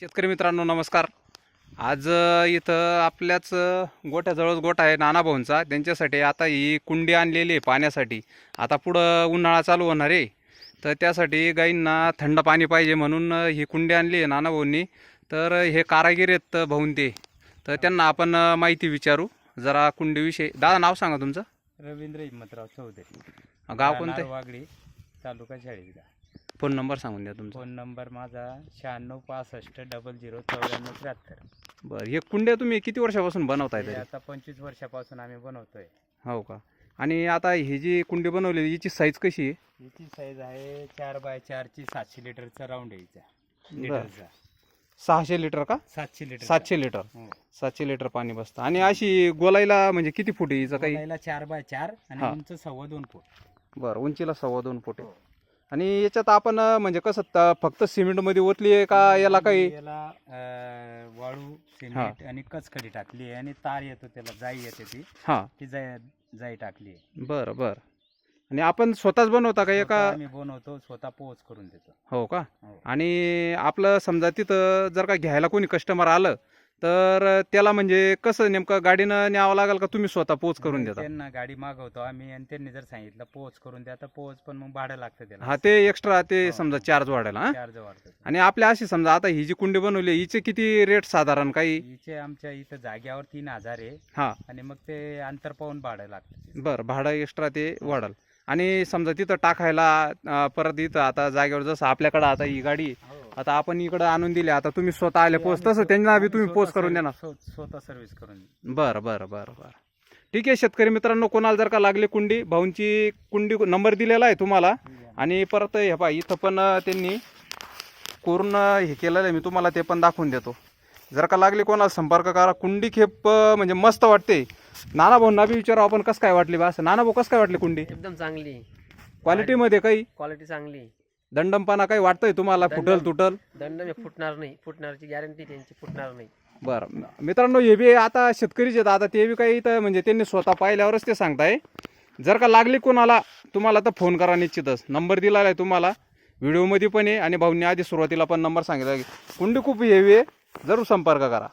शेतकरी मित्रांनो नमस्कार. आज इथं आपल्याच गोठ्याजवळच गोठा आहे नानाभाऊंचा त्यांच्यासाठी आता ही कुंडी आणलेली आहे पाण्यासाठी. आता पुढं उन्हाळा चालू होणार आहे. तर त्यासाठी गाईंना थंड पाणी पाहिजे म्हणून ही कुंडी आणली आहे नानाभाऊंनी तर हे कारागीर आहेत भाऊन ते. तर त्यांना आपण माहिती विचारू. जरा कुंडीविषयी दादा नाव सांगा तुमचं. रवींद्र हिम्मतराव चौधरी. गाव कोणतं? वागडी तालुका शाळेचा फोन नंबर सांगून द्या तुमचा. फोन नंबर माझा शहाण्णव पासष्ट डबल झिरो चौऱ्याण्णव त्र्याहत्तर. बरं हे कुंड्या तुम्ही किती वर्षापासून बनवताय हे तरी? आता पंचवीस वर्षापासून आम्ही बनवतोय. हो का? आणि आता ही जी कुंडी बनवली हिची साईज कशी आहे? याची साईज आहे चार बाय चारची सातशे लिटरचा राऊंड आहे हिचा. लिटरचा. सहाशे लिटर का? सातशे लिटर. सातशे लिटर. सातशे लिटर पाणी बसतं. आणि अशी गोलाईला म्हणजे किती फूट आहे हिचं काही? चार बाय चार आणि हा. उंच सव्वा दोन फूट. बरं उंचीला सव्वा दोन फूट आहे. हो. आणि याच्यात आपण म्हणजे कसं त- फक्त सिमेंटमध्ये ओतली आहे का याला काही? याला अं, वाळू सिमेंट आणि कचकडी टाकली आहे आणि तार येतो त्याला जाई येते ती. हां. ती जाई जाई टाकली आहे बरं बरं. आणि आपण स्वतःच बनवता का स्वतः एका आम्ही बनवतो स्वतः पोच करून देतो. हो का? हो. आणि आपलं समजा तिथं जर का घ्यायला कोणी कस्टमर आलं तर त्याला म्हणजे कसं नेमकं गाडीनं न्यावं लागेल का तुम्ही स्वतः पोच करून देता? त्यांना गाडी मागवतो आम्ही आणि त्यांनी जर सांगितलं पोच करून द्या तर पोच पण मग भाडं लागतं त्याला. हा ते एक्स्ट्रा ते हो. समजा चार्ज वाढेल हा? चार्ज वाढतं. आणि आपल्या अशी समजा आता ही जी कुंडी बनवली आहे, हिचे किती रेट साधारण काही? हिचे आमच्या इथं जाग्यावर तीन हजार आहे. हा. आणि मग ते अंतर पाहून भाडं लागतं. बरं भाडं एक्स्ट्रा ते वाढल. आणि समजा तिथं टाकायला परत इथं आता जागेवर जसं आपल्याकडं आता ही गाडी आहे, आता आपण इकडं आणून दिली आता तुम्ही स्वतः आले पोच तसं त्यांना बी तुम्ही पोच करून देणार. स्वतः सर्व्हिस करून. बरं बरं बरं बरं. ठीक आहे शेतकरी मित्रांनो कोणाला जर का लागली कुंडी भाऊंची कुंडी नंबर दिलेला आहे तुम्हाला. आणि परत हे पहा इथं पण त्यांनी कोरून हे केलेलं आहे मी तुम्हाला ते पण दाखवून देतो. जर का लागली कोणाला संपर्क करा कुंडी खेप म्हणजे मस्त वाटते. नाना भाऊंना बी विचारू आपण कसं काय वाटली बा? असं नाना भाऊ कसं काय वाटली कुंडी? एकदम चांगली. क्वालिटीमध्ये काही? क्वालिटी चांगली. दंडमपणा काही वाटतंय तुम्हाला? फुटल तुटल? दंड मी फुटणार नाही. फुटणारची गॅरंटी त्यांची फुटणार नाही. बरं. मित्रांनो हे बी आता शेतकरीच आहेत. आता ते बी काही इथं म्हणजे त्यांनी स्वतः पाहिल्यावरच ते सांगताय. जर का लागली कोणाला तुम्हाला तर फोन करा निश्चितच. नंबर दिलेला आहे तुम्हाला. व्हिडिओमध्ये पण आहे आणि भाऊंनी आधी सुरुवातीला पण नंबर सांगितला कुंडी खूप हेवी आहे. जरूर संपर्क करा.